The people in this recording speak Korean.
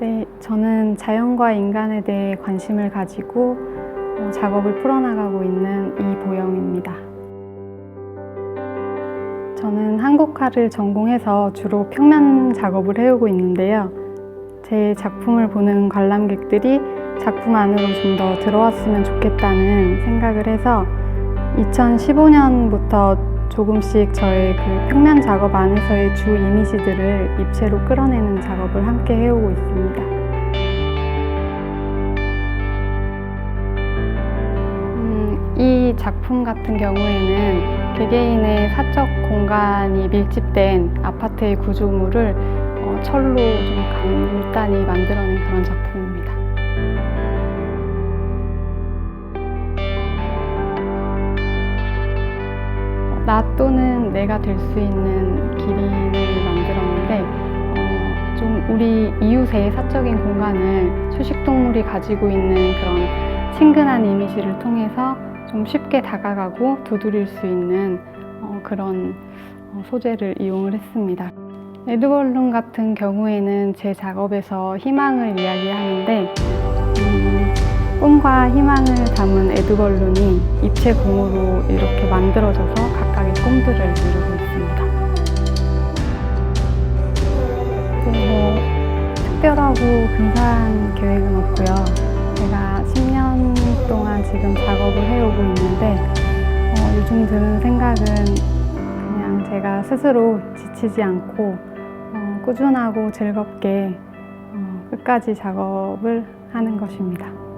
네, 저는 자연과 인간에 대해 관심을 가지고 어, 작업을 풀어나가고 있는 이보영입니다. 저는 한국화를 전공해서 주로 평면 작업을 해오고 있는데요. 제 작품을 보는 관람객들이 작품 안으로 좀 더 들어왔으면 좋겠다는 생각을 해서 2015년부터 조금씩 저의 그 평면 작업 안에서의 주 이미지들을 입체로 끌어내는 작업을 함께 해오고 있습니다. 음, 이 작품 같은 경우에는 개개인의 사적 공간이 밀집된 아파트의 구조물을 어, 철로 좀 간단히 만들어낸 그런 작품입니다. 나 또는 내가 될 수 있는 기린을 만들었는데 어, 좀 우리 이웃의 사적인 공간을 초식동물이 가지고 있는 그런 친근한 이미지를 통해서 좀 쉽게 다가가고 두드릴 수 있는 어, 그런 어, 소재를 이용을 했습니다. 에드벌룬 같은 경우에는 제 작업에서 희망을 이야기하는데 음, 꿈과 희망을 담은 에드벌룬이 입체 공으로 이렇게 만들어져서 각각의 꿈들을 이루고 있습니다. 뭐 특별하고 근사한 계획은 없고요. 제가 10년 동안 지금 작업을 해오고 있는데 어, 요즘 드는 생각은 그냥 제가 스스로 지치지 않고 어, 꾸준하고 즐겁게 어, 끝까지 작업을 하는 것입니다.